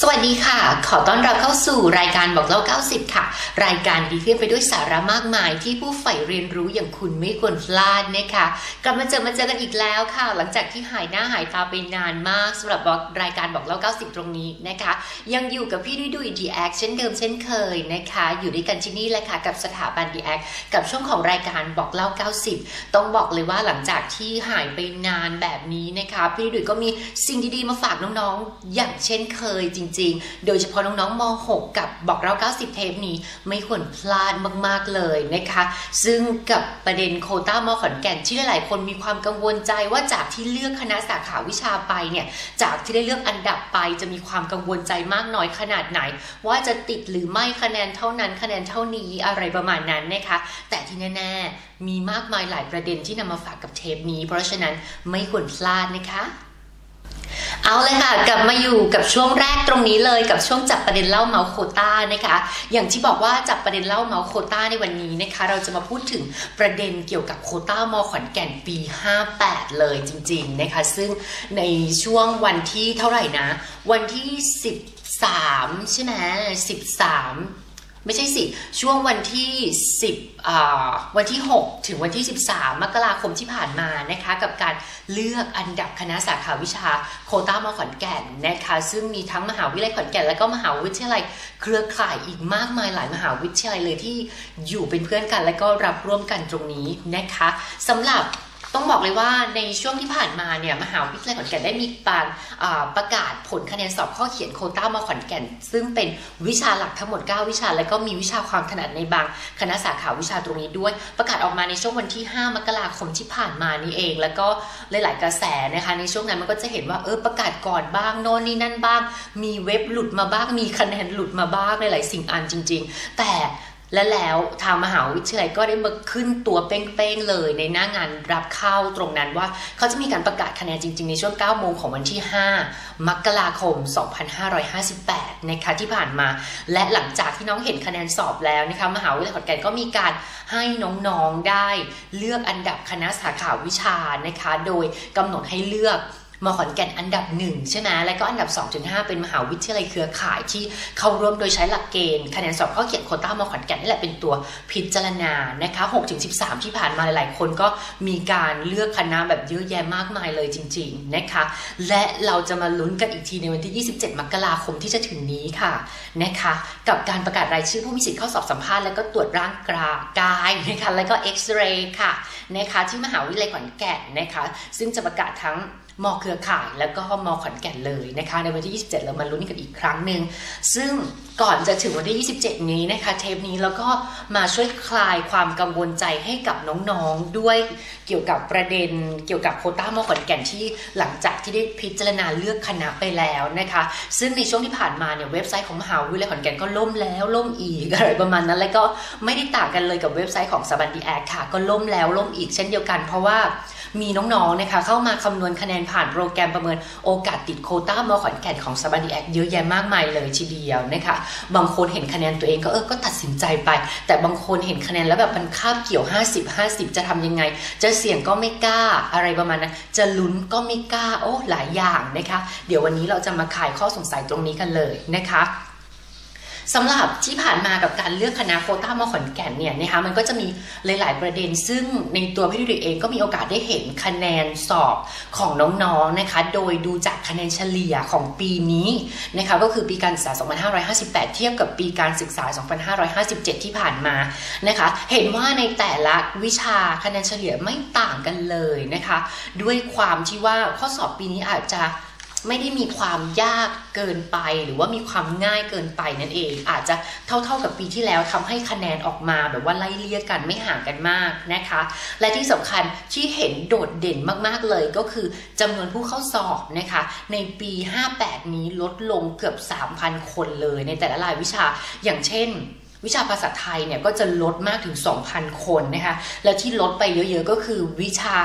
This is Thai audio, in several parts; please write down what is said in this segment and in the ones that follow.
สวัสดีค่ะ ขอต้อนรับเข้าสู่รายการบอกเล่า 90 ค่ะ รายการดีเพื่อไปด้วยสาระมากมายที่ผู้ใฝ่เรียนรู้อย่างคุณไม่ควรพลาดนะคะ กลับมาเจอมาเจอกันอีกแล้วค่ะ หลังจากที่หายหน้าหายตาไปนานมากสำหรับรายการบอกเล่า 90 ตรงนี้นะคะ ยังอยู่กับพี่ดุยดุยดีแอคเช่นเดิมเช่นเคยนะคะ อยู่ด้วยกันที่นี่แหละค่ะกับสถาบันดีแอคกับช่วงของรายการบอกเล่า 90 ต้องบอกเลยว่าหลังจากที่หายไปนานแบบนี้นะคะ พี่ดุยก็มีสิ่งดีๆมาฝากน้องๆอย่างเช่นเคยจริงๆ โดยเฉพาะน้องๆม .6 กับบอกเรา 90 เทปนี้ไม่ควรพลาดมากๆเลยนะคะ ซึ่งกับประเด็นโคต้ามอขอนแก่นที่หลายๆคนมีความกังวลใจว่าจากที่เลือกคณะสาขาวิชาไปเนี่ยจากที่ได้เลือกอันดับไปจะมีความกังวลใจมากน้อยขนาดไหน ว่าจะติดหรือไม่คะแนนเท่านั้นคะแนนเท่านี้อะไรประมาณนั้นนะคะ แต่ที่แน่ๆมีมากมายหลายประเด็นที่นำมาฝากกับเทปนี้ เพราะฉะนั้นไม่ควรพลาดนะคะ เอาเลยค่ะกลับมาอยู่กับช่วงแรกตรงนี้เลยกับช่วงจับประเด็นเล่าเมาโคต้านะคะ อย่างที่บอกว่าจับประเด็นเล่าเมาโคต้าในวันนี้นะคะ เราจะมาพูดถึงประเด็นเกี่ยวกับโคต้ามอขอนแก่นปี 58 เลยจริง ๆนะคะ ซึ่งในช่วงวันที่เท่าไหร่นะ วันที่ 13 ใช่ไหม13 ไม่ใช่สิ ช่วงวันที่ 10 วันที่ 6 ถึงวันที่ 13 มกราคมที่ผ่านมานะคะ กับการเลือกอันดับคณะสาขาวิชาโคต้ามอขอนแก่นนะคะ ซึ่งมีทั้งมหาวิทยาลัยขอนแก่น และก็มหาวิทยาลัยเครือข่ายอีกมากมายหลายมหาวิทยาลัยเลยที่อยู่เป็นเพื่อนกัน และก็รับร่วมกันตรงนี้นะคะสำหรับ ต้องบอกเลยว่าในช่วงที่ผ่านมาเนี่ยมหาวิทยาลัยขอนแก่นได้มีการประกาศผลคะแนนสอบข้อเขียนโคต้ามาขอนแก่น ซึ่งเป็นวิชาหลักทั้งหมด 9 วิชา และก็มีวิชาความถนัดในบางคณะสาขาวิชาตรงนี้ด้วย ประกาศออกมาในช่วงวันที่ 5 มกราคมที่ผ่านมานี่เอง แล้วก็หลาย ๆ กระแสนะคะในช่วงนั้นมันก็จะเห็นว่าเออประกาศก่อนบ้างโน่นนี่นั่นบ้าง มีเว็บหลุดมาบ้างมีคะแนนหลุดมาบ้างหลายๆสิ่งอันจริง ๆ แต่ และแล้วทางมหาวิทยาลัยก็ได้มาขึ้นตัวเป้งๆเลย ในหน้างานรับเข้าตรงนั้นว่าเขาจะมีการประกาศคะแนนจริง ๆ ในช่วง 9 โมงของวันที่ 5 มกราคม 2558 นะคะที่ผ่านมา และหลังจากที่น้องเห็นคะแนนสอบแล้วนะคะมหาวิทยาลัยขอนแก่นก็มีการให้น้องๆได้เลือกอันดับคณะสาขาวิชานะคะ โดยกำหนดให้เลือก มขอนแก่นอันดับ1ใช่ไหมแล้วก็อันดับ 2-5 เป็นมหาวิทยาลัยเครือข่ายที่เข้าร่วมโดยใช้หลักเกณฑ์คะแนนสอบข้อเขียนโคต้ามขอนแก่นนี่แหละเป็นตัวพิจารณานะคะ6-13 ที่ผ่านมาหลาย ๆ คนก็มีการเลือกคณะแบบเยอะแยะมากมายเลยจริง ๆนะคะ และเราจะมาลุ้นกันอีกทีในวันที่ 27 มกราคมที่จะถึงนี้ค่ะนะคะ กับการประกาศรายชื่อผู้มีสิทธิ์เข้าสอบสัมภาษณ์แล้วก็ตรวจร่างกายนะคะแล้วก็เอ็กซเรย์ค่ะนะคะที่มหาวิทยาลัยขอนแก่นนะคะ ซึ่งจะประกาศทั้ง มอเครือข่ายแล้วก็มอขอนแก่นเลยนะคะ ในวันที่ 27 เรามาลุ้นกันอีกครั้งหนึ่ง ซึ่งก่อนจะถึงวันที่ 27 นี้นะคะ เทปนี้แล้วก็มาช่วยคลายความกังวลใจให้กับน้องๆ ด้วยเกี่ยวกับประเด็น เกี่ยวกับโคต้ามอขอนแก่นที่หลังจากที่ได้พิจารณาเลือกคณะไปแล้วนะคะ ซึ่งในช่วงที่ผ่านมาเนี่ยเว็บไซต์ของมหาวิทยาลัยขอนแก่นก็ล่มแล้วล่มอีกอะไรประมาณนั้น แล้วก็ไม่ได้ต่างกันเลยกับเว็บไซต์ของสบันดีแอคค่ะ ก็ล่มแล้วล่มอีกเช่นเดียวกัน เพราะว่ามีน้องๆ นะคะเข้ามาคำนวณคะแนนผ่านโปรแกรมประเมินโอกาสติดโคต้ามอขอนแก่นของสบันดีแอคเยอะแยะมากมายเลยทีเดียวนะคะบางคนเห็นคะแนนตัวเองก็เออก็ตัดสินใจไป แต่บางคนเห็นคะแนนแล้วแบบมันคาบเกี่ยว 50 50 จะทำยังไง จะเสี่ยงก็ไม่กล้าอะไรประมาณนั้นจะลุ้นก็ไม่กล้าโอ้หลายอย่างนะคะ เดี๋ยววันนี้เราจะมาขายข้อสงสัยตรงนี้กันเลยนะคะ สำหรับที่ผ่านมากับการเลือกคณะโคต้ามอขอนแก่นเนี่ยนะคะมันก็จะมีหลาย ๆ ประเด็น ซึ่งในตัวพี่ดุเองก็มีโอกาสได้เห็นคะแนนสอบของน้อง ๆ นะคะ โดยดูจากคะแนนเฉลี่ยของปีนี้นะคะก็คือปีการศึกษา 2558 เทียบกับปีการศึกษา 2557 ที่ผ่านมานะคะ เห็นว่าในแต่ละวิชาคะแนนเฉลี่ยไม่ต่างกันเลยนะคะ ด้วยความที่ว่าข้อสอบปีนี้อาจจะ ไม่ได้มีความยากเกินไป หรือว่ามีความง่ายเกินไปนั่นเอง อาจจะเท่าๆกับปีที่แล้วทำให้คะแนนออกมาแบบว่าไล่เลี่ยกันไม่ห่างกันมากนะคะ และที่สำคัญที่เห็นโดดเด่นมากๆเลยก็คือจำนวนผู้เข้าสอบนะคะ ในปี 58 นี้ลดลงเกือบ 3,000 คนเลยในแต่ละรายวิชาอย่างเช่นวิชาภาษาไทยเนี่ยก็จะลดมากถึง 2,000 คนนะคะ และที่ลดไปเยอะๆ ก็คือวิชา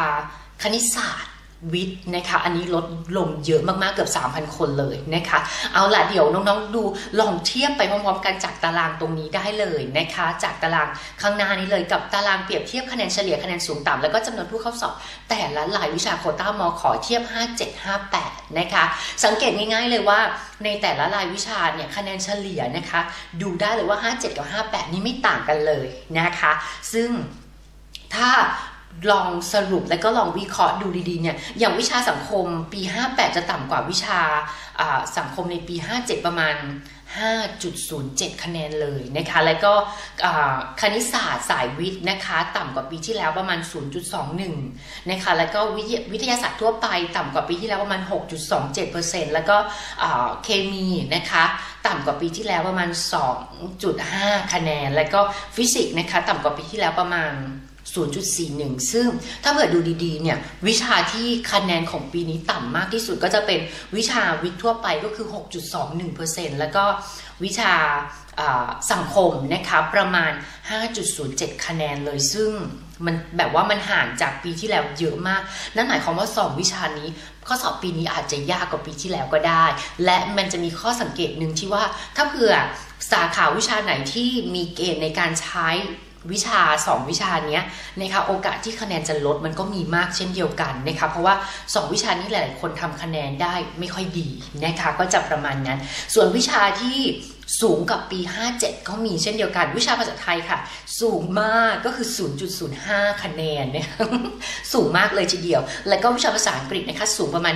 คณิตศาสตร์ วิทย์นะคะ อันนี้ลดลงเยอะมากๆเกือบ 3,000 คนเลยนะคะ เอาล่ะเดี๋ยวน้องๆดูลองเทียบไปพร้อมๆกันจากตารางตรงนี้ได้เลยนะคะ จากตารางข้างหน้านี้เลยกับตารางเปรียบเทียบคะแนนเฉลี่ยคะแนนสูงต่ำแล้วก็จำนวนผู้เข้าสอบ แต่ละหลายวิชาโคต้ามอขอเทียบ 5758 นะคะ สังเกตง่ายๆเลยว่าในแต่ละรายวิชาเนี่ยคะแนนเฉลี่ยนะคะ ดูได้เลยว่า 57 กับ 58 นี่ไม่ต่างกันเลยนะคะ ซึ่งถ้า ลองสรุปแล้วก็ลองวิเคราะห์ดูดีๆเนี่ยอย่างวิชาสังคมปี 58 จะต่ำกว่าวิชาสังคมในปี 57 ประมาณ 5.07 คะแนนเลยนะคะแล้วก็คณิตศาสตร์สายวิทย์นะคะต่ำกว่าปีที่แล้วประมาณ 0.21นะคะแล้วก็วิทยาศาสตร์ทั่วไปต่ำกว่าปีที่แล้วประมาณ 6.27%แล้วก็เคมีนะคะต่ำกว่าปีที่แล้วประมาณ 2.5 คะแนน แล้วก็ฟิสิกส์นะคะต่ำกว่าปีที่แล้วประมาณ 0.41 ซึ่งถ้าเกิดดูดีๆ เนี่ย วิชาที่คะแนนของปีนี้ต่ำมากที่สุดก็จะเป็นวิชาวิทย์ทั่วไปก็คือ 6.21%แล้วก็วิชาสังคมนะคะประมาณ 5.07 คะแนนเลยซึ่งมันแบบว่ามันห่างจากปีที่แล้วเยอะมาก นั่นหมายความว่าสอบวิชานี้ข้อสอบปีนี้อาจจะยากกว่าปีที่แล้วก็ได้ และมันจะมีข้อสังเกตหนึ่งที่ว่าถ้าเผื่อสาขาวิชาไหนที่มีเกณฑ์ในการใช้ วิชา 2 วิชานี้นะคะโอกาสที่คะแนนจะลดมันก็มีมากเช่นเดียวกันนะคะเพราะว่า 2 วิชานี้หลาย ๆ คนทำคะแนนได้ไม่ค่อยดีนะคะก็จะประมาณนั้น ส่วนวิชาที่ สูงกับปี 57 ก็มีเช่นเดียวกัน วิชาภาษาไทยค่ะ สูงมากก็คือ 0.05 คะแนนนะคะสูงมากเลยทีเดียว แล้วก็วิชาภาษาอังกฤษนะคะสูงประมาณ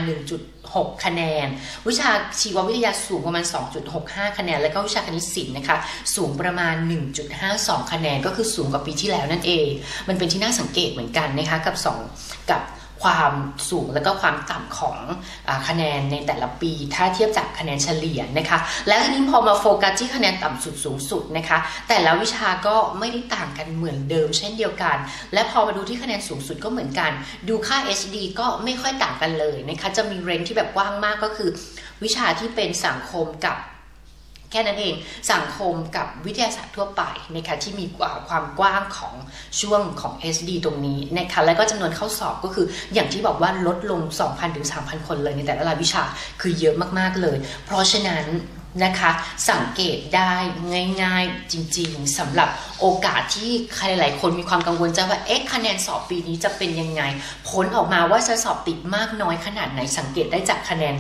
1.6 คะแนน วิชาชีววิทยาสูงประมาณ 2.65 คะแนน แล้วก็วิชาคณิตศิลป์นะคะสูงประมาณ 1.52 คะแนน ก็คือสูงกว่าปีที่แล้วนั่นเอง มันเป็นที่น่าสังเกตเหมือนกันนะคะกับ 2 กับ ความสูงและก็ความต่ำของอคะแนนในแต่ละปี ถ้าเทียบจากคะแนนเฉลี่ยนะคะ แล้วทีนี้พอมาโฟกัสที่คะแนนต่ำสุดสูงสุดนะคะ แต่ละวิชาก็ไม่ได้ต่างกันเหมือนเดิม เช่นเดียวกัน และพอมาดูที่คะแนนสูงสุดก็เหมือนกัน ดูค่า HD ก็ไม่ค่อยต่างกันเลยนะคะ จะมีเรนที่แบบกว้างมากก็คือ วิชาที่เป็นสังคมกับ แค่นั้นเองสังคมกับวิทยาศาสตร์ทั่วไปนะคะที่มีความกว้างของช่วงของ SD ตรงนี้นะคะแล้วก็จำนวนเข้าสอบก็คืออย่างที่บอกว่าลดลง 2,000 ถึง 3,000 คนเลยในแต่ละรายวิชาคือเยอะมาก ๆ เลย เพราะฉะนั้น นะคะสังเกตได้ง่ายๆจริงๆสำหรับโอกาสที่ใครหลายคนมีความกังวลใจว่าเอ๊ะคะแนนสอบปีนี้จะเป็นยังไง ผลออกมาว่าจะสอบติดมากน้อยขนาดไหนสังเกตได้จากคะแนน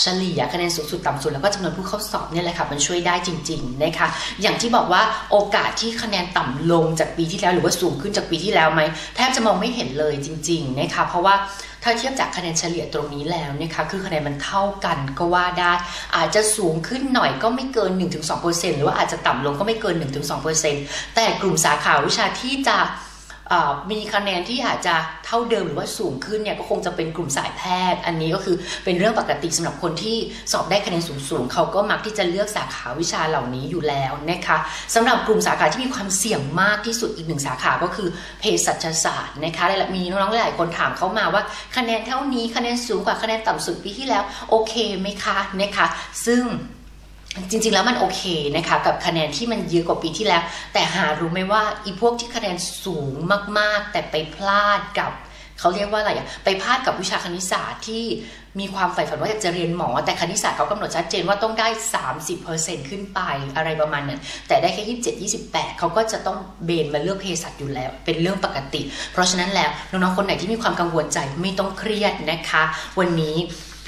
เฉลี่ยคะแนนสูงสุดต่ำสุดแล้วก็จำนวนผู้เข้าสอบเนี่ยแหละค่ะมันช่วยได้จริงๆนะคะอย่างที่บอกว่าโอกาสที่คะแนนต่ำลงจากปีที่แล้วหรือว่าสูงขึ้นจากปีที่แล้วไหมแทบจะมองไม่เห็นเลยจริงๆนะคะเพราะว่า ถ้าเทียบจากคะแนนเฉลี่ยตรงนี้แล้วนะคะคือคะแนนมันเท่ากันก็ว่าได้อาจจะสูงขึ้นหน่อยก็ไม่เกิน 1-2%หรือว่าอาจจะต่ำลงก็ไม่เกิน 1-2%แต่กลุ่มสาขาวิชาที่จะ มีคะแนนที่อาจจะเท่าเดิมหรือว่าสูงขึ้นเนี่ยก็คงจะเป็นกลุ่มสายแพทย์ อันนี้ก็คือเป็นเรื่องปกติสำหรับคนที่สอบได้คะแนนสูงๆเขาก็มักที่จะเลือกสาขาวิชาเหล่านี้อยู่แล้วนะคะสำหรับกลุ่มสาขาที่มีความเสี่ยงมากที่สุดอีกหนึ่งสาขาก็คือเภสัชศาสตร์นะคะและมีน้องๆหลายคนถามเข้ามาว่าคะแนนเท่านี้คะแนนสูงกว่าคะแนนต่ำสุดปีที่แล้วโอเคไหมคะนะคะซึ่ง จริง ๆ แล้วมันโอเคนะคะกับคะแนนที่มันเยอะกว่าปีที่แล้ว แต่หารู้ไหมว่าอีพวกที่คะแนนสูงมากๆ แต่ไปพลาดกับเขาเรียกว่าอะไรอะไปพลาดกับวิชาคณิตศาสตร์ที่มีความใฝ่ฝันว่าอยากจะเรียนหมอ แต่คณิตศาสตร์เขากำหนดชัดเจนว่าต้องได้ 30%ขึ้นไปอะไรประมาณนั้นแต่ได้แค่ 27 28 เขาก็จะต้องเบนมาเลือกเภสัชอยู่แล้ว เป็นเรื่องปกติ เพราะฉะนั้นแล้วน้องๆคนไหนที่มีความกังวลใจไม่ต้องเครียดนะคะ วันนี้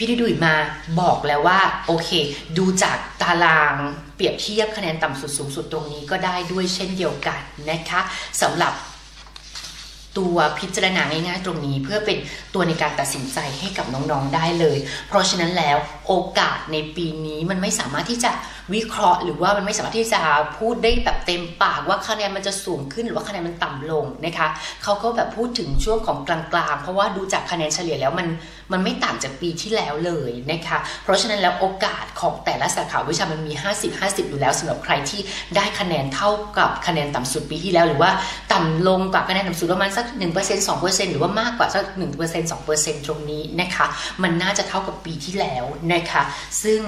พี่ดิดุยมาบอกแล้วว่าโอเค ดูจากตารางเปรียบเทียบคะแนนต่ำสุดสูงสุดตรงนี้ก็ได้ด้วยเช่นเดียวกันนะคะสำหรับตัวพิจารณาง่ายๆตรงนี้เพื่อเป็นตัวในการตัดสินใจให้กับน้องๆได้เลย เพราะฉะนั้นแล้วโอกาสในปีนี้มันไม่สามารถที่จะ วิเคราะห์ หรือว่ามันไม่สามารถที่จะพูดได้แบบเต็มปากว่าคะแนนมันจะสูงขึ้นหรือว่าคะแนนมันต่ำลงนะคะเขาก็แบบพูดถึงช่วงของกลางๆ เพราะว่าดูจากคะแนนเฉลี่ยแล้วมันมันไม่ต่างจากปีที่แล้วเลยนะคะเพราะฉะนั้นแล้วโอกาสของแต่ละสาขาวิชามันมี 50-50 อยู่แล้วสำหรับใครที่ได้คะแนนเท่ากับคะแนนต่ำสุดปีที่แล้ว หรือว่าต่ำลงกว่าคะแนนต่ำสุดประมาณสัก 1% 2%หรือว่ามากกว่าสัก 1% 2%ตรงนี้นะคะ มันน่าจะเท่ากับปีที่แล้วนะคะ ซึ่ง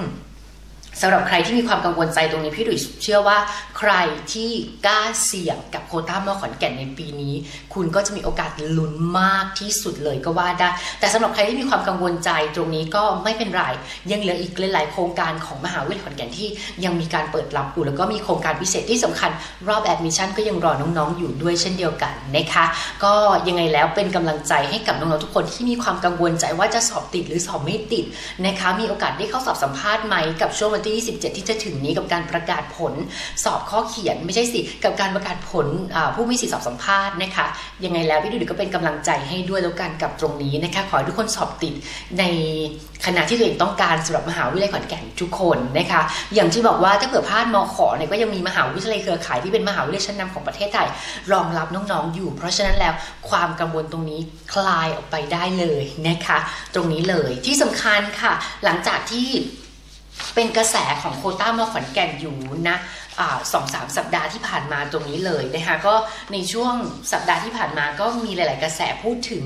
สำหรับใครที่มีความกังวลใจตรงนี้พี่ดุยเชื่อว่า ใครที่กล้าเสี่ยงกับโคต้ามอขอนแก่นในปีนี้ คุณก็จะมีโอกาสลุ้นมากที่สุดเลยก็ว่าได้ แต่สำหรับใครที่มีความกังวลใจตรงนี้ก็ไม่เป็นไรยังเหลืออีกหลาย ๆ โครงการของมหาวิทยาลัยขอนแก่นที่ยังมีการเปิดรับอยู่แล้วก็มีโครงการพิเศษที่สำคัญ รอบแอดมิชชั่นก็ยังรอน้อง ๆ อยู่ด้วยเช่นเดียวกันนะคะก็ยังไงแล้วเป็นกำลังใจให้กับน้อง ๆ ทุกคนที่มีความกังวลใจว่าจะสอบติดหรือสอบไม่ติดนะคะมีโอกาสได้เข้าสอบสัมภาษณ์ไหมกับช่วงวันที่ 27 ที่จะถึงนี้กับการประกาศผลสอบข้อเขียนไม่ใช่สิ กับการประกาศผลผู้มีสิทธิสอบสัมภาษณ์นะคะยังไงแล้วพี่ดูดก็เป็นกำลังใจให้ด้วยแล้วกันกับตรงนี้นะคะขอให้ทุกคนสอบติดในขณะที่ตัวเองต้องการสำหรับมหาวิทยาลัยขอนแก่นทุกคนนะคะอย่างที่บอกว่าถ้าเผื่อพลาดมขอเนี่ยก็ยังมีมหาวิทยาลัยเครือข่ายที่เป็นมหาวิทยาลัยชั้นนำของประเทศไทยรองรับน้องๆอยู่ เพราะฉะนั้นแล้วความกังวลตรงนี้คลายออกไปได้เลยนะคะ ตรงนี้เลยที่สำคัญค่ะ หลังจากที่ เป็นกระแสของโคต้ามาขอนแก่นอยู่นะสองสามสัปดาห์ที่ผ่านมาตรงนี้เลยนะคะก็ในช่วงสัปดาห์ที่ผ่านมาก็มีหลาย ๆ กระแสพูดถึง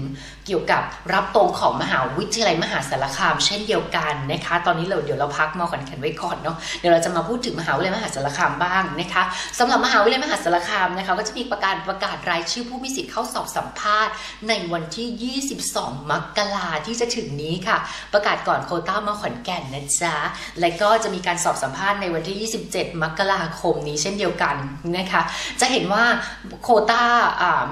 เกี่ยวกับรับตรงของมหาวิทยาลัยมหาสารคาม เช่นเดียวกันนะคะ ตอนนี้เราเดี๋ยวเราพักมอขอนแก่นไว้ก่อนเนาะเดี๋ยวเราจะมาพูดถึงมหาวิทยาลัยมหาสารคามบ้างนะคะสำหรับมหาวิทยาลัยมหาสารคามนะคะก็จะมีประกาศประกาศรายชื่อผู้มีสิทธิ์เข้าสอบสัมภาษณ์ ในวันที่ 22 มกราที่จะถึงนี้ค่ะ ประกาศก่อนโคต้ามอขอนแก่นนะจ๊ะและก็จะมีการสอบสัมภาษณ์ในวันที่ 27 มกราคมนี้เช่นเดียวกันนะคะ จะเห็นว่าโคต้า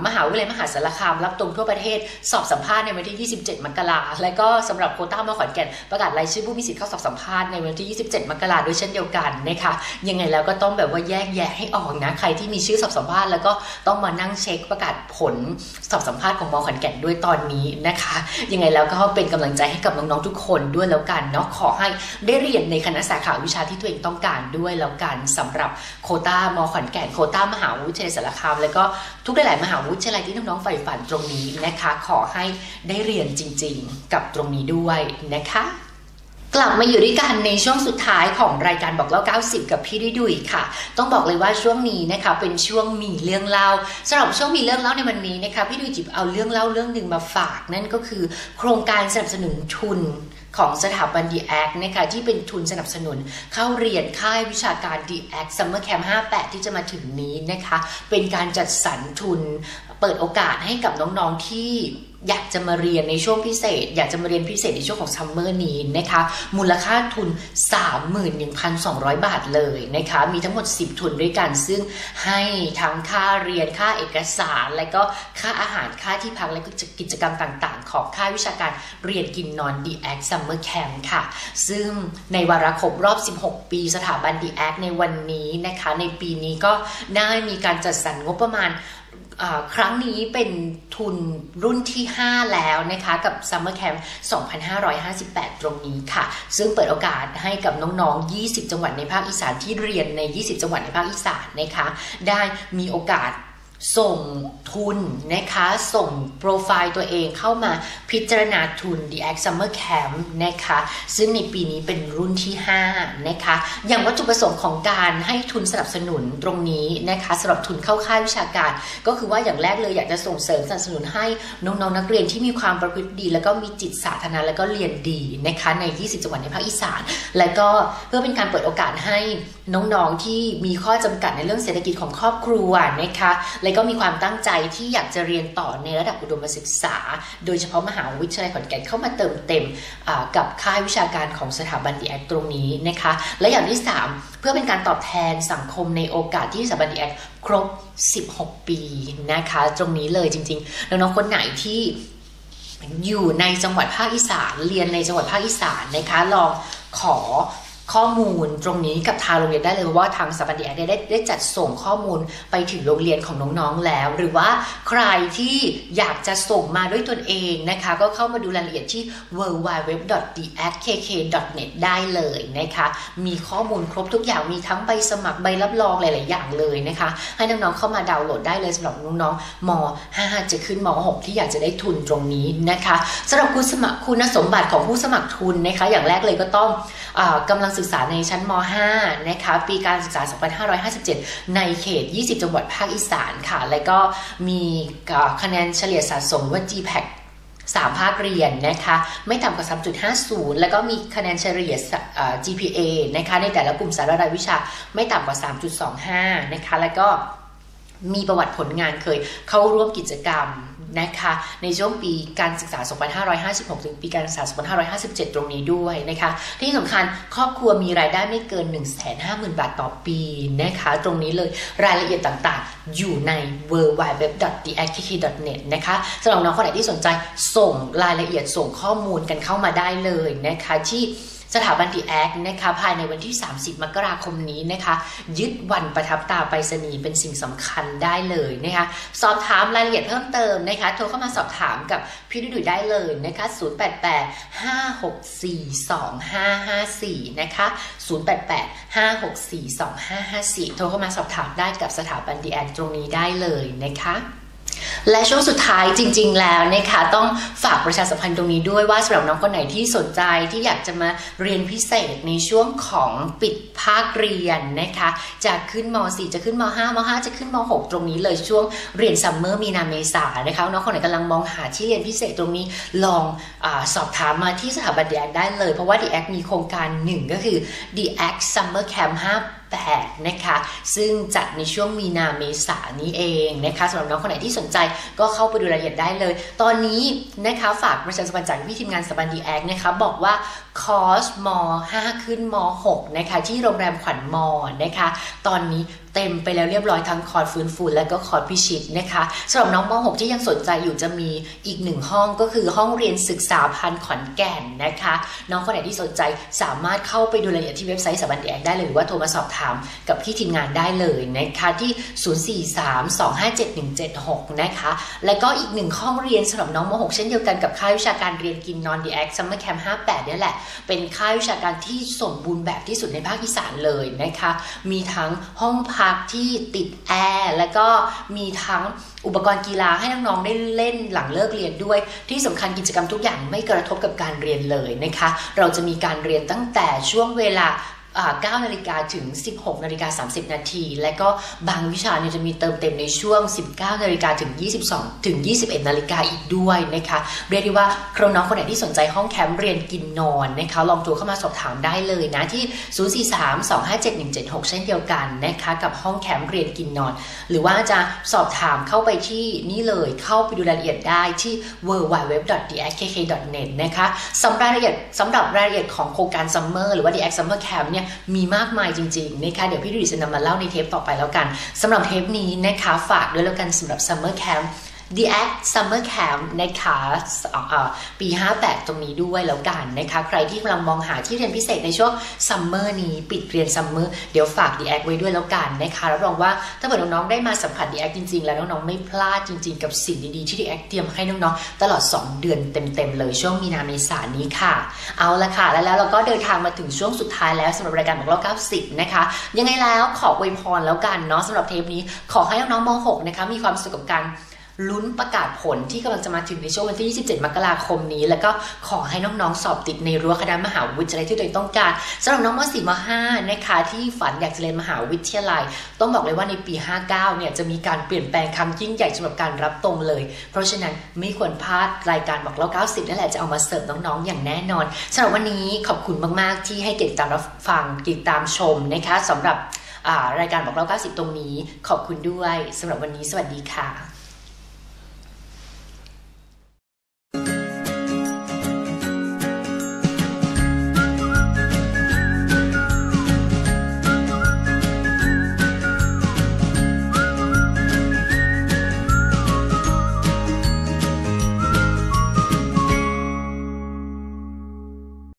มหาวิทยาลัยมหาสารคาม รับตรงทั่วประเทศสอบสัมภาษณ์ในวันที่ 27 มกราและก็สำหรับโคต้ามาขอนแก่นประกาศรายชื่อผู้มีสิทธิ์เข้าสอบสัมภาษณ์ในวันที่ 27 มกราด้วยเช่นเดียวกันนะคะยังไงแล้วก็ต้องแบบว่าแยกแยะให้ออกนะใครที่มีชื่อสอบสัมภาษณ์แล้วก็ต้องมานั่งเช็คประกาศผลสอบสัมภาษณ์ของมอขอนแก่นด้วยตอนนี้นะคะยังไงแล้วก็เป็นกำลังใจให้กับน้องๆทุกคนด้วยแล้วกันเนาะขอให้ได้เรียนในคณะสาขาวิชาที่ตัวเองต้องการด้วยแล้วกันสำหรับโคต้ามอขอนแก่นโคต้ามหาวิทยาลัยสารคาม แล้วก็ ทุกหลาย ๆ มหาวิทยาลัยที่น้องๆใฝ่ฝันตรงนี้นะคะ ขอให้ได้เรียนจริง ๆ กับตรงนี้ด้วยนะคะ กลับมาอยู่ด้วยกันในช่วงสุดท้ายของรายการบอกเล่า 90 กับพี่ดุดุยค่ะ ต้องบอกเลยว่าช่วงนี้นะคะเป็นช่วงมีเรื่องเล่าสำหรับช่วงมีเรื่องเล่าในวันนี้นะคะพี่ดุยจิบเอาเรื่องเล่าเรื่องหนึ่งมาฝากนั่นก็คือ โครงการสนับสนุนทุนของสถาบันดีแอคนะคะที่เป็นทุนสนับสนุน เข้าเรียนค่ายวิชาการดีแอคซัมเมอร์แคมป์58 ที่จะมาถึงนี้นะคะ เป็นการจัดสรรทุนเปิดโอกาสให้กับน้องๆที่ อยากจะมาเรียนในช่วงพิเศษ อยากจะมาเรียนพิเศษในช่วงของซัมเมอร์นี้นะคะ มูลค่าทุน 31,200 บาทเลยนะคะ มีทั้งหมด 10 ทุนด้วยกัน ซึ่งให้ทั้งค่าเรียนค่าเอกสาร และก็ค่าอาหารค่าที่พัก และก็กิจกรรมต่างๆ ของค่ายวิชาการเรียนกินนอนดีแอคซัมเมอร์แคมป์ค่ะ ซึ่งในวาระครบรอบ 16 ปีสถาบันดีแอคในวันนี้นะคะ ในปีนี้ก็ได้มีการจัดสรรงบประมาณ ครั้งนี้เป็นทุนรุ่นที่ 5 แล้วนะคะ กับ Summer Camp 2558 ตรงนี้ค่ะ ซึ่งเปิดโอกาสให้กับน้องๆ 20 จังหวัดในภาคอีสานที่เรียนใน 20 จังหวัดในภาคอีสานนะคะ ได้มีโอกาส ส่งทุนนะคะ ส่งโปรไฟล์ตัวเองเข้ามาพิจารณาทุน The Act Summer Camp นะคะ ซึ่งในปีนี้เป็นรุ่นที่ 5 นะคะ อย่างวัตถุประสงค์ของการให้ทุนสนับสนุนตรงนี้นะคะสำหรับทุนเข้าค่ายวิชาการ ก็คือว่าอย่างแรกเลยอยากจะส่งเสริมสนับสนุนให้น้องๆนนักเรียนที่มีความประพฤติดี แล้วก็มีจิตสาธารณะแล้วก็เรียนดีนะคะใน 20 จังหวัดในภาคอีสาน และก็เพื่อเป็นการเปิดโอกาสให้ น้องๆที่มีข้อจำกัดในเรื่องเศรษฐกิจของครอบครัวนะคะและก็มีความตั้งใจที่อยากจะเรียนต่อในระดับอุดมศึกษา โดยเฉพาะมหาวิทยาลัยขอนแก่นเข้ามาเติมเต็มกับค่ายวิชาการของสถาบันดีแอคตรงนี้นะคะ และอย่างที่ 3 เพื่อเป็นการตอบแทนสังคมในโอกาสที่สถาบันดีแอคครบ 16 ปีนะคะ ตรงนี้เลยจริงๆน้องๆคนไหนที่อยู่ในจังหวัดภาคอีสานเรียนในจังหวัดภาคอีสานนะคะลองขอ ข้อมูลตรงนี้กับทางโรงเรียนได้เลยว่าทางสถาบันดีแอได้ได้จัดส่งข้อมูลไปถึงโรงเรียนของน้องๆแล้ว หรือว่าใครที่อยากจะส่งมาด้วยตนเองนะคะ ก็เข้ามาดูรายละ이ยดที่ w w w d a k k n e t ได้เลยนะคะ มีข้อมูลครบทุกอย่างมีทั้งใบสมัครใบรับรองหลายๆอย่างเลยนะคะ ให้น้องๆเข้ามาดาวน์โหลดได้เลยสำหรับน้องๆม .5 จะขึ้นม .6 ที่อยากจะได้ทุนตรงนี้นะคะสำหรับคุณสมัครคุณสมบัติของผู้สมัครทุนนะคะ อย่างแรกเลยก็ต้องอกำลังศึกษาในชั้นม .5 นะคะปีการศึกษา 2557 ในเขต 20 จังหวัดภาคอีสานค่ะ และก็มีคะแนนเฉลี่ยสะสมว่า GPAC 3ภาคเรียนนะคะไม่ต่ำกว่า 3.50 แล้วก็มีคะแนนเฉลี่ย GPA นะคะในแต่ละกลุ่มสาระรายวิชาไม่ต่ำกว่า 3.25 นะคะแล้วก็มีประวัติผลงานเคยเข้าร่วมกิจกรรม นะคะในช่วงปีการศึกษา 2556 ถึงปีการศึกษา 2557 ตรงนี้ด้วยนะคะที่สำคัญครอบครัวมีรายได้ไม่เกิน 150,000 บาทต่อปีนะคะตรงนี้เลยรายละเอียดต่างๆ อยู่ใน w w w t h e a c t k n e t นะคะสำหรับน้องคนไหนที่สนใจส่งรายละเอียดส่งข้อมูลกันเข้ามาได้เลยนะคะที่ สถาบันดีแอคนะคะภายในวันที่ 30 มกราคมนี้นะคะ ยึดวันประทับตาไปรษณีย์เป็นสิ่งสำคัญได้เลยนะคะสอบถามรายละเอียดเพิ่มเติมนะคะโทรเข้ามาสอบถามกับพี่ดุดุได้เลยนะคะ 088 564 2554 นะคะ 088 564 2554 โทรเข้ามาสอบถามได้กับสถาบันดีแอคตรงนี้ได้เลยนะคะ และช่วงสุดท้ายจริง ๆ แล้วนะคะต้องฝากประชาสัมพันธ์ตรงนี้ด้วยว่าสำหรับน้องคนไหนที่สนใจที่อยากจะมาเรียนพิเศษในช่วงของปิดภาคเรียนนะคะจะขึ้นม .4 จะขึ้นม .5 ม .5 จะขึ้นม .6 ตรงนี้เลยช่วงเรียนซัมเมอร์มีนาเมษานะคะน้องคนไหนกำลังมองหาที่เรียนพิเศษตรงนี้ลองอสอบถามมาที่สถาบันดีแอคได้เลย เพราะว่าดีแอคมีโครงการหนึ่งก็คือ The Act Summer Camp 5 8 นะคะ ซึ่งจัดในช่วงมีนาเมษานี้เองนะคะสำหรับน้องคนไหนที่สนใจก็เข้าไปดูรายละเอียดได้เลย ตอนนี้นะคะฝากประชาสัมพันธ์จากพี่ทีมงานสบันดีแอคนะคะบอกว่าคอร์สม 5 ขึ้นม 6 นะคะที่โรงแรมขวัญมอนะคะ ตอนนี้ เต็มไปแล้วเรียบร้อยทั้งคอร์สฟื้นฟูและก็คอร์สพิชิตนะคะสำหรับน้องม .6 ที่ยังสนใจอยู่จะมีอีกหนึ่งห้องก็คือห้องเรียนศึกษาพันขอนแก่นนะคะ น้องคนไหนที่สนใจสามารถเข้าไปดูรายละเอียดที่เว็บไซต์สบันดีแอคได้เลยหรือว่าโทรมาสอบถามกับพี่ทีมงานได้เลยนะคะที่ 0432571176 นะคะ และก็อีกหนึ่งห้องเรียนสำหรับน้องม .6 เช่นเดียวกันกับค่ายวิชาการเรียนกินนอนดีแอคซัมเมอร์แคมป์58นี่แหละ เป็นค่ายวิชาการที่สมบูรณ์แบบที่สุดในภาคอีสานเลยนะคะ มีทั้งห้องพักที่ติดแอร์แล้วก็มีทั้งอุปกรณ์กีฬาให้น้องๆได้เล่นหลังเลิกเรียนด้วย ที่สำคัญกิจกรรมทุกอย่างไม่กระทบกับการเรียนเลยนะคะ เราจะมีการเรียนตั้งแต่ช่วงเวลา 9นาฬิกาถึง 16นาฬิกา30 นาที และก็บางวิชาเนี่ยจะมีเติมเต็มในช่วง 19นาฬิกาถึง 22 ถึง 21 นาฬิกาอีกด้วยนะคะเรียกได้ว่าครน้องคนไหนที่สนใจห้องแคมป์เรียนกินนอนนะคะลองโทรเข้ามาสอบถามได้เลยนะที่ 043-257-176 เช่นเดียวกันนะคะกับห้องแคมป์เรียนกินนอน หรือว่าจะสอบถามเข้าไปที่นี่เลยเข้าไปดูรายละเอียดได้ที่ www.thekk.net นะคะสำหรับรายละเอียดสำหรับรายละเอียดของโครงการ Summer หรือว่า The X Summer Camp เนี่ยมีมากมายจริงๆนะคะเดี๋ยวพี่ดุดิจะนำมาเล่าในเทปต่อไปแล้วกันสำหรับเทปนี้นะคะฝากด้วยแล้วกันสำหรับ Summer Camp The Act Summer Camp นะคะปี 58 ตรงนี้ด้วยแล้วกันนะคะใครที่กำลังมองหาที่เรียนพิเศษในช่วงซัมเมอร์นี้ปิดเรียนซัมเมอร์เดี๋ยวฝาก The Act ไว้ด้วยแล้วกันนะคะรับรองว่าถ้าเกิดน้องๆได้มาสัมผัส The Act จริงๆ แล้วน้องๆไม่พลาดจริง ๆ กับสิ่งดีๆที่ The Act เตรียมให้น้องๆ ตลอด 2 เดือนเต็มๆ เลยช่วงมีนาเมษายนนี้ค่ะ เอาละค่ะ แล้วแล้วเราก็เดินทางมาถึงช่วงสุดท้ายแล้วสำหรับรายการบอกเล่า90 นะคะ ยังไงแล้วขออวยพรแล้วกันเนาะสำหรับเทปนี้ขอให้น้องๆม .6 นะคะมีความสุขกับการ ลุ้นประกาศผลที่กำลังจะมาถึงในช่วงวันที่ 27 มกราคมนี้ แล้วก็ขอให้น้องๆ สอบติดในรั้วคณะมหาวิทยาลัยที่ตัวเองต้องการสำหรับน้องม .4 ม .5 นะคะที่ฝันอยากจะเรียนมหาวิทยาลัย ต้องบอกเลยว่าในปี 59 เนี่ยจะมีการเปลี่ยนแปลงครั้งยิ่งใหญ่สำหรับการรับตรงเลย เพราะฉะนั้นไม่ควรพลาดรายการบอกเล่า 90 นั่นแหละจะเอามาเสิร์ฟน้องๆ อย่างแน่นอนสำหรับวันนี้ขอบคุณมาก ๆ ที่ให้เกียรติตามรับฟังติดตามชมนะคะสำหรับรายการบอกเล่า 90 ตรงนี้ ขอบคุณด้วยสำหรับวันนี้สวัสดีค่ะ